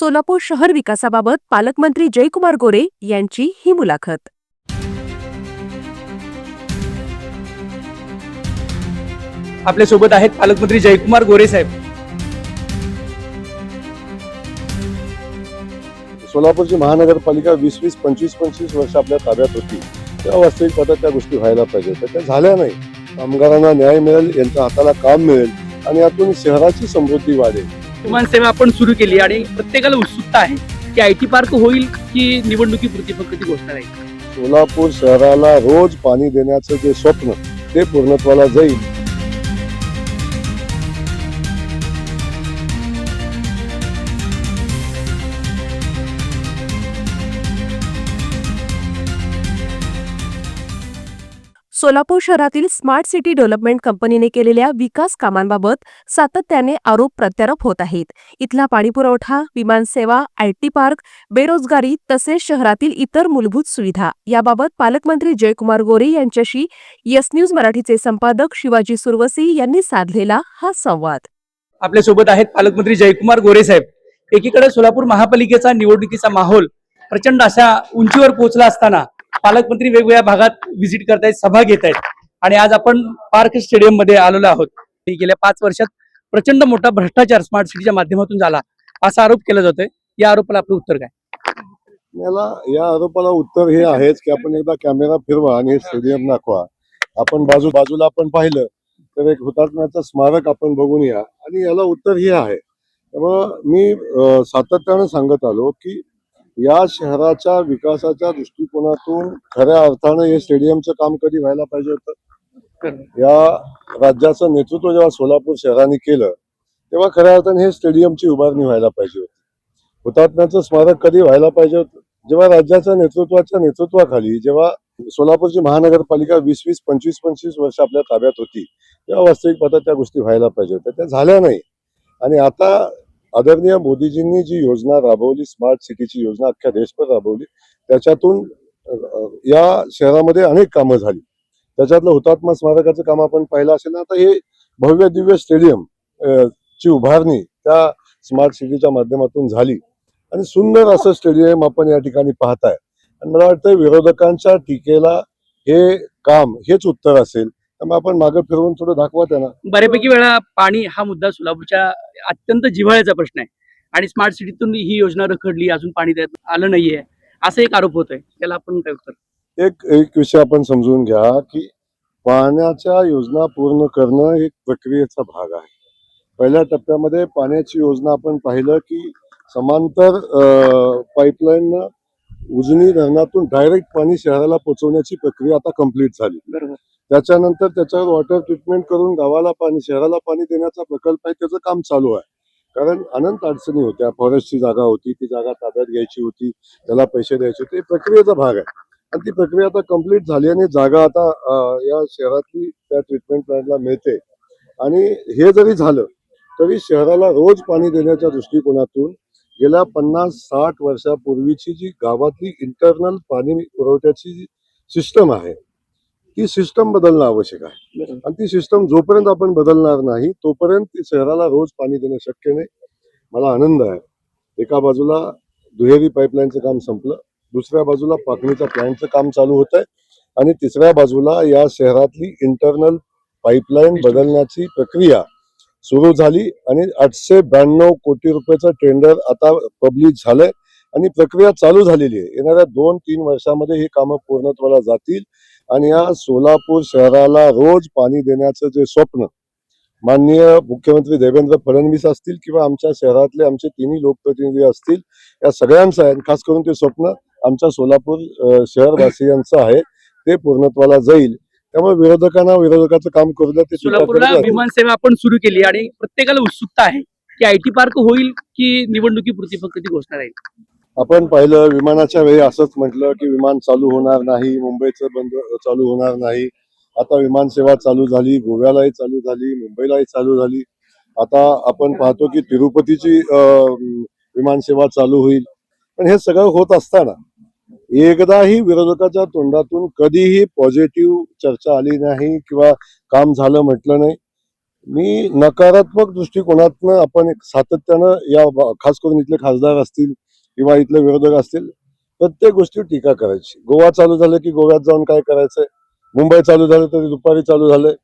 सोलापूर शहर विकासाबाबत पालकमंत्री जयकुमार गोरे यांची ही मुलाखत. आपल्यासोबत आहेत पालकमंत्री जयकुमार गोरे साहेब. सोलापूरची महानगरपालिका वीस वीस पंचवीस पंचवीस वर्ष आपल्या ताब्यात होती. तेव्हा वास्तविक पाहता त्या गोष्टी व्हायला पाहिजे तर त्या झाल्या नाही. कामगारांना न्याय मिळेल यांच्या हाताला काम मिळेल आणि यातून शहराची समृद्धी वाढेल. विमान सेवा आपण सुरू केली आणि प्रत्येकाला उत्सुकता आहे की आय टी पार्क होईल की निवडणुकीपुरती फक्त गोष्ट घोषणा राहील सोलापूर शहराला रोज पाणी देण्याचं जे स्वप्न ते पूर्णत्वाला जाईल. सोलापूर शहरातील स्मार्ट सिटी डेव्हलपमेंट कंपनीने केलेल्या विकास कामांबाबत सातत्याने आरोप प्रत्यारोप होत आहेत. इथला पाणीपुरवठा विमानसेवा आयटी पार्क बेरोजगारी तसेच शहरातील इतर मूलभूत सुविधा याबाबत पालकमंत्री जयकुमार गोरे यांच्याशी यस न्यूज मराठीचे संपादक शिवाजी सुरवसी यांनी साधलेला हा संवाद. आपल्यासोबत आहेत पालकमंत्री जयकुमार गोरे साहेब. एकीकडे सोलापूर महापालिकेचा निवडणुकीचा माहोल प्रचंड अशा उंचीवर पोहोचला असताना पालकमंत्री वेगवेगळ्या भागात व्हिजिट करतायत सभा घेत आहेत आणि आज आपण पार्क स्टेडियममध्ये आलेलो आहोत. गेल्या पाच वर्षात प्रचंड मोठा भ्रष्टाचार स्मार्ट सिटीच्या माध्यमातून झाला. असा आरोप केला जातोय. या आरोपाला आपलं उत्तर काय? मला या आरोपाला उत्तर हे आहेच की आपण एकदा कॅमेरा फिरवा आणि स्टेडियम दाखवा. आपण बाजू बाजूला आपण पाहिलं तर एक हुतात्म्याचं स्मारक आपण बघून या. आणि याला उत्तर हे आहे. त्यामुळं मी सातत्यानं सांगत आलो की या शहराच्या विकासाच्या दृष्टिकोनातून खऱ्या अर्थानं हे स्टेडियमचं काम कधी व्हायला पाहिजे होतं? या राज्याचं नेतृत्व जेव्हा सोलापूर शहराने केलं तेव्हा खऱ्या अर्थाने हे स्टेडियमची उभारणी व्हायला पाहिजे होती. हुतात्म्याचं स्मारक कधी व्हायला पाहिजे होतं? जेव्हा राज्याच्या नेतृत्वाच्या नेतृत्वाखाली जेव्हा सोलापूरची महानगरपालिका वीस वीस पंचवीस पंचवीस वर्ष आपल्या ताब्यात होती तेव्हा वास्तविक पाहता त्या गोष्टी व्हायला पाहिजे होत्या. त्या झाल्या नाही. आणि आता आदरणीय मोदीजींनी जी योजना राबवली स्मार्ट सिटीची योजना अख्ख्या देशभर राबवली त्याच्यातून या शहरामध्ये अनेक कामं झाली. त्याच्यातलं हुतात्मा स्मारकाचं काम आपण पाहिलं असेल ना आता हे भव्य दिव्य स्टेडियम ची उभारणी त्या स्मार्ट सिटीच्या माध्यमातून झाली. आणि सुंदर असं स्टेडियम आपण या ठिकाणी पाहताय. आणि मला वाटतं विरोधकांच्या टीकेला हे काम हेच उत्तर असेल. त्यामुळे आपण मागे फिरवून थोडं दाखवा त्यांना. बऱ्यापैकी वेळा पाणी हा मुद्दा सोलापूरच्या अत्यंत जिव्हाळ्याचा प्रश्न आहे. आणि स्मार्ट सिटीतून ही योजना रखडली अजून पाणी त्यात आलं नाहीये. असा एक आरोप होतोय. त्याला आपण काय उत्तर? एक एक विषय आपण समजून घ्या की पाण्याच्या योजना पूर्ण करणं एक प्रक्रियेचा भाग आहे. पहिल्या टप्प्यामध्ये पाण्याची योजना आपण पाहिलं की समांतर पाईपलाईन उजनी धरणातून डायरेक्ट पाणी शहराला पोहोचवण्याची प्रक्रिया आता कंप्लीट झाली. त्याच्यानंतर त्याच्यावर वॉटर ट्रीटमेंट करून गावाला पाणी शहराला पाणी देण्याचा प्रकल्प आहे त्याचं काम चालू आहे. कारण अनंत अडचणी होत्या. फॉरेस्टची जागा होती ती जागा ताब्यात घ्यायची होती त्याला पैसे द्यायचे होते. हे प्रक्रियेचा भाग आहे. आणि ती प्रक्रिया आता कंप्लीट झाली आणि जागा आता या शहरातली त्या ट्रीटमेंट प्लांटला मिळते. आणि हे जरी झालं तरी शहराला रोज पाणी देण्याच्या दृष्टिकोनातून गेल्या पन्नास साठ वर्षापूर्वीची जी गावातली इंटरनल पाणी पुरवठ्याची जी सिस्टम आहे ती सिस्टम बदलणं आवश्यक आहे. आणि ती सिस्टम जोपर्यंत आपण बदलणार नाही तोपर्यंत शहराला रोज पाणी देणं शक्य नाही. मला आनंद आहे. एका बाजूला दुहेरी पाईपलाईनचं काम संपलं दुसऱ्या बाजूला पाकणीच्या प्लॅन्टचं काम चालू होत आहे आणि तिसऱ्या बाजूला या शहरातली इंटरनल पाईपलाईन बदलण्याची प्रक्रिया सुरू झाली आणि आठशे ब्याण्णव कोटी रुपयाचं टेंडर आता पब्लिश झालंय आणि प्रक्रिया चालू झालेली आहे. येणाऱ्या दोन तीन वर्षामध्ये ही कामं पूर्णत्वाला जातील. आणि या सोलापूर शहराला रोज पाणी देण्याचं जे स्वप्न माननीय मुख्यमंत्री देवेंद्र फडणवीस असतील किंवा आमच्या शहरातले आमचे तिन्ही लोकप्रतिनिधी असतील या सगळ्यांचं आहे. खास करून ते स्वप्न आमच्या सोलापूर शहरवासियांचं आहे. ते पूर्णत्वाला जाईल. त्यामुळे विरोधकांना विरोधकाचं काम करू द्या ते टीका सोलापूरला करत राहतील. विमान सेवा आपण सुरू केली आणि प्रत्येकाला उत्सुकता आहे की आय टी पार्क होईल की निवडणुकीपुरती फक्त ती घोषणा राहील. आपण पाहिलं विमानाच्या वेळी असंच म्हटलं की विमान चालू होणार नाही मुंबईचं बंद चालू होणार नाही. आता विमान सेवा चालू झाली गोव्यालाही चालू झाली मुंबईलाही चालू झाली. आता आपण पाहतो की तिरुपतीची विमानसेवा विमान सेवा चालू होईल. पण हे सगळं होत असताना एकदाही विरोधकाच्या तोंडातून कधीही पॉझिटिव्ह चर्चा आली नाही किंवा काम झालं म्हटलं नाही. मी नकारात्मक दृष्टिकोनातनं आपण सातत्यानं या खास करून इथले खासदार असतील किंवा इथले विरोधक असतील प्रत्येक गोष्टी टीका करायची. गोवा चालू झालं की गोव्यात जाऊन काय करायचंय? मुंबई चालू झालं तरी दुपारी चालू झालंय.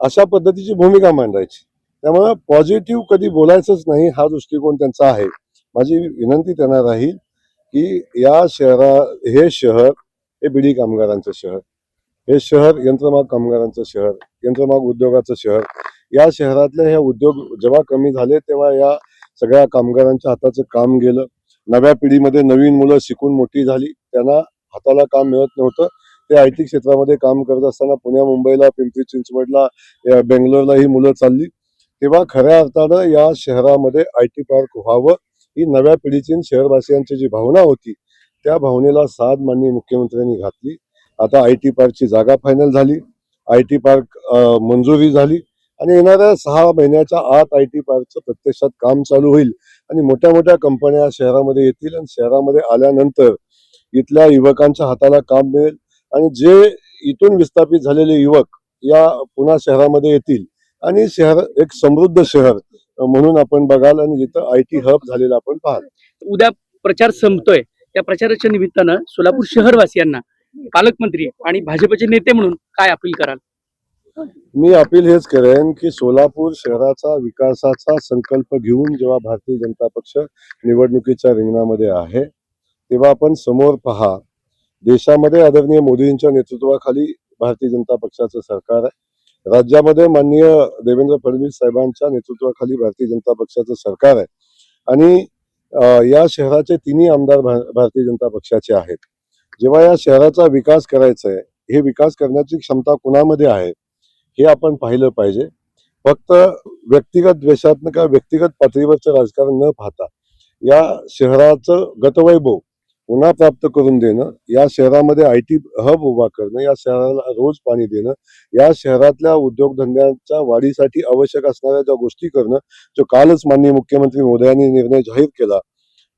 अशा पद्धतीची भूमिका मांडायची. त्यामुळे पॉझिटिव्ह कधी बोलायचंच नाही हा दृष्टिकोन त्यांचा आहे. माझी विनंती त्यांना राहील की या शहरा हे शहर हे बिडी कामगारांचं शहर हे शहर यंत्रमाग कामगारांचं शहर यंत्रमाग उद्योगाचं शहर या शहरातले हे उद्योग जेव्हा कमी झाले तेव्हा या सगळ्या कामगारांच्या हाताचं काम गेलं. नव्या पिढीमध्ये नवीन मुलं शिकून मोठी झाली त्यांना हाताला काम मिळत नव्हतं. ते आय टी क्षेत्रामध्ये काम करत असताना पुण्या मुंबईला पिंपरी चिंचवडला या बेंगलोरला ही मुलं चालली. तेव्हा खऱ्या अर्थानं या शहरामध्ये आय टी पार्क व्हावं ही नव्या पिढीची शहरवासियांची जी भावना होती त्या भावनेला साथ माननीय मुख्यमंत्र्यांनी घातली. आता आय टी पार्कची जागा फायनल झाली. आय टी पार्क मंजुरी झाली. आणि येणाऱ्या सहा महिन्याच्या आत आय टी पार्कचं प्रत्यक्षात काम चालू होईल. आणि मोठ्या मोठ्या कंपन्या शहरामध्ये येतील आणि शहरामध्ये आल्यानंतर इथल्या युवकांच्या हाताला काम मिळेल. आणि जे इथून विस्थापित झालेले युवक या पुन्हा शहरामध्ये येतील. आणि शहर एक समृद्ध शहर म्हणून आपण बघाल आणि जिथं आय टी हब झालेलं आपण पाहाल. उद्या प्रचार संपतोय. त्या प्रचाराच्या निमित्तानं सोलापूर शहरवासियांना पालकमंत्री आणि भाजपचे नेते म्हणून काय अपील कराल? मी अपील हेच करेन की सोलापूर शहराचा विकासाचा संकल्प घेऊन जेव्हा भारतीय जनता पक्ष निवडणुकीच्या रिंगणामध्ये आहे तेव्हा आपण समोर पहा देशामध्ये आदरणीय मोदींच्या नेतृत्वाखाली भारतीय जनता पक्षाचं सरकार आहे. राज्यामध्ये माननीय देवेंद्र फडणवीस साहेबांच्या नेतृत्वाखाली भारतीय जनता पक्षाचं सरकार आहे. आणि या शहराचे तिन्ही आमदार भारतीय जनता पक्षाचे आहेत. जेव्हा या शहराचा विकास करायचा आहे हे विकास करण्याची क्षमता कुणामध्ये आहे? हे आपण पाहिलं पाहिजे. फक्त व्यक्तिगत द्वेषातनं किंवा व्यक्तिगत पातळीवरचं राजकारण न पाहता या शहराचं गतवैभव पुन्हा प्राप्त करून देणं या शहरामध्ये आय टी हब उभा करणं या शहराला रोज पाणी देणं या शहरातल्या उद्योगधंद्यांच्या वाढीसाठी आवश्यक असणाऱ्या ज्या गोष्टी करणं जो कालच माननीय मुख्यमंत्री मोदयांनी निर्णय जाहीर केला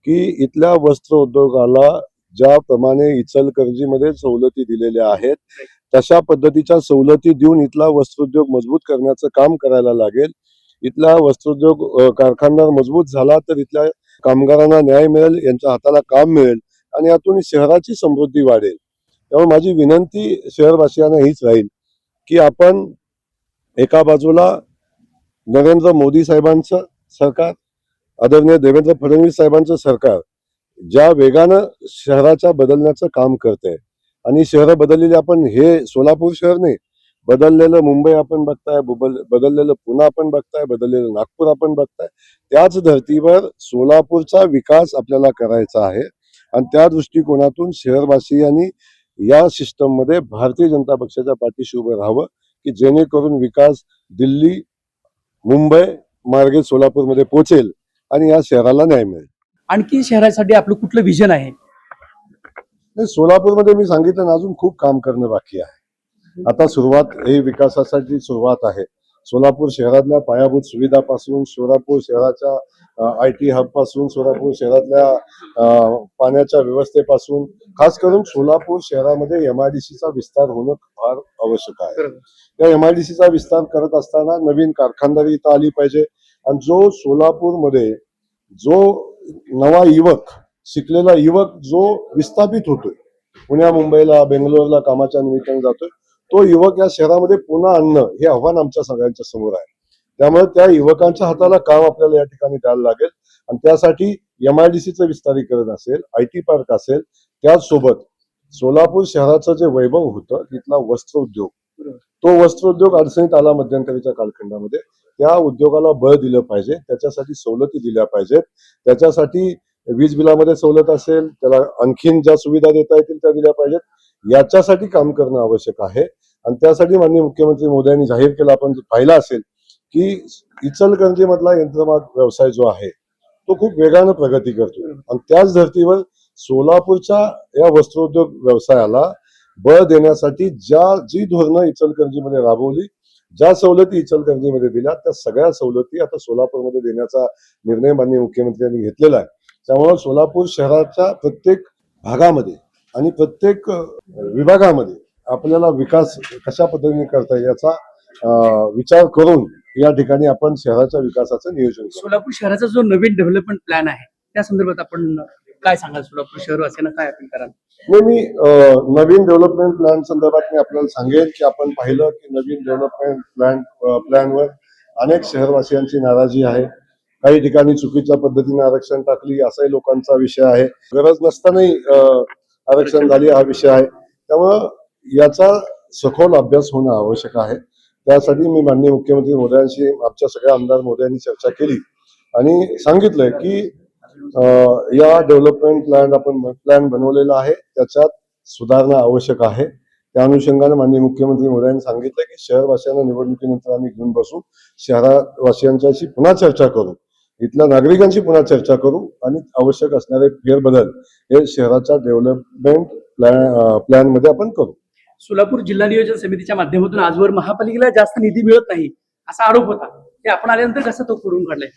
की इथल्या वस्त्र उद्योगाला ज्याप्रमाणे इचलकरंजीमध्ये सवलती दिलेल्या आहेत तशा पद्धतीच्या सवलती देऊन इथला वस्त्रोद्योग मजबूत करण्याचं काम करायला लागेल. इथला वस्त्रोद्योग कारखानदार मजबूत झाला तर इथल्या कामगारांना न्याय मिळेल यांच्या हाताला काम मिळेल आणि यातून शहराची समृद्धी वाढेल. त्यामुळे माझी विनंती शहरवासियांना हीच राहील की आपण एका बाजूला नरेंद्र मोदी साहेबांचं सरकार आदरणीय देवेंद्र फडणवीस साहेबांचं सरकार ज्या वेगानं शहराच्या बदलण्याचं काम करते आणि शहरं बदललेली आपण हे सोलापूर शहर नाही. बदललेलं मुंबई आपण बघताय बुबल- बदललेलं पुणे आपण बघताय बदललेलं नागपूर आपण बघताय. त्याच धर्तीवर सोलापूरचा विकास आपल्याला करायचा आहे. आणि त्या दृष्टिकोनातून शहरवासियांनी या सिस्टममध्ये भारतीय जनता पक्षाच्या पाठीशी उभं राहावं की जेणेकरून विकास दिल्ली मुंबई मार्गे सोलापूरमध्ये पोहोचेल आणि या शहराला न्याय मिळेल. आणखी शहरासाठी आपलं कुठलं विजन आहे? सोलापूरमध्ये मी सांगितलं ना अजून खूप काम करणं बाकी आहे. आता सुरुवात ही विकासासाठी सुरुवात आहे. सोलापूर शहरातल्या पायाभूत सुविधापासून सोलापूर शहराच्या आय टी हबपासून सोलापूर शहरातल्या पाण्याच्या व्यवस्थेपासून खास करून सोलापूर शहरामध्ये एमआयडीसीचा विस्तार होणं फार आवश्यक आहे. त्या एमआयडीसीचा विस्तार करत असताना नवीन कारखानदारी इथं आली पाहिजे. आणि जो सोलापूरमध्ये जो नवा युवक शिकलेला युवक जो विस्थापित होतोय. पुण्या मुंबईला बेंगलोरला कामाच्या निमित्ताने जातोय. तो युवक या शहरामध्ये पुन्हा आणणं हे आव्हान आमच्या सगळ्यांच्या समोर आहे. त्यामुळे त्या युवकांच्या हाताला काम आपल्याला या ठिकाणी द्यायला लागेल. आणि त्यासाठी एमआयडीसीचं विस्तारीकरण असेल आय टी पार्क असेल त्याचसोबत सोलापूर शहराचं जे वैभव होतं तिथला वस्त्रोद्योग तो वस्त्रोद्योग अडचणीत आला मध्यंतरीच्या कालखंडामध्ये. त्या उद्योगाला बळ दिलं पाहिजे. त्याच्यासाठी सवलती दिल्या पाहिजेत. त्याच्यासाठी वीज बिलामध्ये सवलत असेल त्याला आणखीन ज्या सुविधा देता येतील त्या दिल्या पाहिजेत. याच्यासाठी काम करणं आवश्यक आहे. आणि त्यासाठी माननीय मुख्यमंत्री मोदयांनी जाहीर केला आपण पाहिला पाहिलं असेल की इचलकरंजीमधला यंत्रमाग व्यवसाय जो आहे तो खूप वेगानं प्रगती करतो आणि त्याच धर्तीवर सोलापूरच्या या वस्त्रोद्योग व्यवसायाला बळ देण्यासाठी ज्या जी धोरणं इचलकरंजीमध्ये राबवली ज्या सवलती इचलकरंजीमध्ये दिल्या त्या सगळ्या सवलती आता सोलापूरमध्ये देण्याचा निर्णय माननीय मुख्यमंत्र्यांनी घेतलेला आहे. त्यामुळे सोलापूर शहराच्या प्रत्येक भागामध्ये आणि प्रत्येक विभागामध्ये आपल्याला विकास कशा पद्धतीने करता येईल याचा विचार करून या ठिकाणी आपण शहराच्या विकासाचं नियोजन सोलापूर शहराचा जो नवीन डेव्हलपमेंट प्लॅन आहे त्या संदर्भात आपण काय सांगाल? सोलापूर शहरवासियांना काय अपील कराल? नाही मी नवीन डेव्हलपमेंट प्लॅन संदर्भात मी आपल्याला सांगेन की आपण पाहिलं की नवीन डेव्हलपमेंट प्लॅन प्लॅनवर अनेक शहरवासियांची नाराजी आहे. काही ठिकाणी चुकीच्या पद्धतीने आरक्षण टाकली असाही लोकांचा विषय आहे. गरज नसतानाही आरक्षण झाली हा विषय आहे. त्यामुळं याचा सखोल अभ्यास होणं आवश्यक आहे. त्यासाठी मी माननीय मुख्यमंत्री मोदयांशी आमच्या सगळ्या आमदार मोदयांनी चर्चा केली. आणि सांगितलंय की या डेव्हलपमेंट प्लॅन आपण प्लॅन बनवलेला आहे. त्याच्यात सुधारणा आवश्यक आहे. त्या अनुषंगाने माननीय मुख्यमंत्री मोदयांनी सांगितलं की शहरवासियांना निवडणुकीनंतर आम्ही घेऊन बसू. शहरवासियांच्याशी पुन्हा चर्चा करू. इथल्या नागरिकांशी पुन्हा चर्चा करू आणि आवश्यक असणारे फेरबदल हे शहराच्या डेव्हलपमेंट प्लॅन प्लॅनमध्ये आपण करू. सोलापूर जिल्हा नियोजन समितीच्या माध्यमातून आजवर महापालिकेला जास्त निधी मिळत नाही असा आरोप होता. ते आपण आल्यानंतर कसं तो करून काढलाय?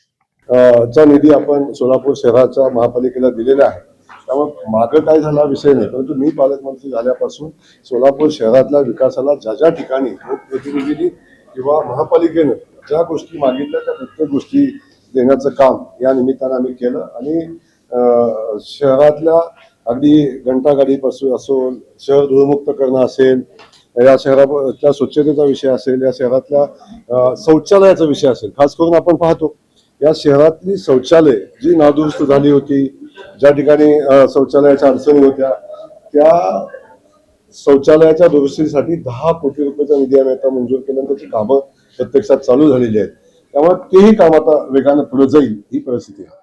चा निधी आपण सोलापूर शहराच्या महापालिकेला दिलेला आहे. त्यामुळे मागं काय झाला विषय नाही परंतु मी पालकमंत्री झाल्यापासून सोलापूर शहरातल्या विकासाला ज्या ज्या ठिकाणी लोकप्रतिनिधींनी किंवा महापालिकेनं ज्या गोष्टी मागितल्या त्या प्रत्येक गोष्टी देण्याचं काम या निमित्तानं आम्ही केलं. आणि शहरातल्या अगदी घंटागाडीपासून असो शहर धुळमुक्त करणं असेल या शहराच्या स्वच्छतेचा विषय असेल या शहरातल्या शौचालयाचा विषय असेल खास करून आपण पाहतो या शहरातली शौचालय जी नादुरुस्त झाली होती ज्या ठिकाणी शौचालयाच्या अडचणी होत्या त्या शौचालयाच्या दुरुस्तीसाठी दहा कोटी रुपयाचा निधी आम्ही आता मंजूर केल्यानंतर त्याची कामं प्रत्यक्षात चालू झालेली आहेत. त्यामुळे तेही काम आता वेगानं पुढे जाईल ही परिस्थिती आहे.